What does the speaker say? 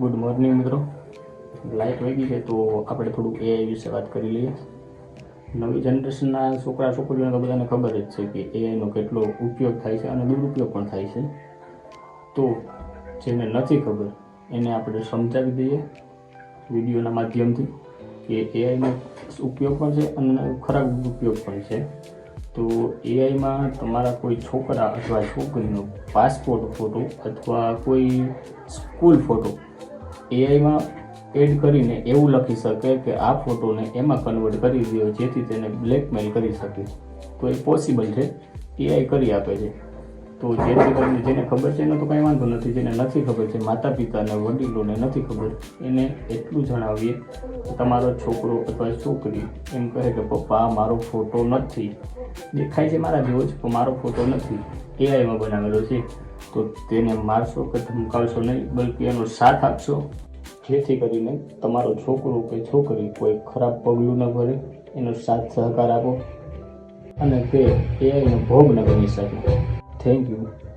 Good morning મિત્રો. Light વહી ગઈ તો આપણે થોડુંક એઆઈ વિશે વાત કરી લઈએ. નવી જનરેશનના છોકરા, છોકરીઓને તો બધાને ખબર જ છે કે એઆઈનો કેટલો ઉપયોગ થાય છે અને દુરુપયોગ પણ થાય છે. તો જેને નથી ખબર, એને આપણે સમજાવી દઈએ વિડીયોના માધ્યમથી કે એઆઈનો ઉપયોગ પણ છે અને ખરાબ ઉપયોગ પણ છે. તો એઆઈમાં તમારા કોઈ છોકરા અથવા છોકરીનો પાસપોર્ટ ફોટો અથવા કોઈ સ્કૂલ ફોટો એઆઈમાં એડ કરીને એવું લખી શકે કે આ ફોટોને એમાં કન્વર્ટ કરી દો જેથી તેને બ્લેકમેલ કરી શકે. તો એ પોસિબલ છે. એઆઈ કરી આપે છે. તો જેથી કરીને જેને ખબર છે એને તો કાંઈ વાંધો નથી, જેને નથી ખબર છે માતા પિતાને વડીલોને નથી ખબર, એને એટલું જણાવીએ કે તમારો છોકરો અથવા છોકરી એમ કહે કે, પપ્પા, મારો ફોટો નથી. દેખાય છે મારા જેવો જ, પણ મારો ફોટો નથી. એઆઈમાં બનાવેલો છે. તો તેને મારશો કે ધમકાવશો નહીં, બલકી એનો સાથ આપશો. જેથી કરીને તમારો છોકરો કે છોકરી કોઈ ખરાબ પગલું ન ભરે, એનો સાથ સહકાર આપો. અને તે એઆઈનો ભોગ ન બની શકે. Thank you.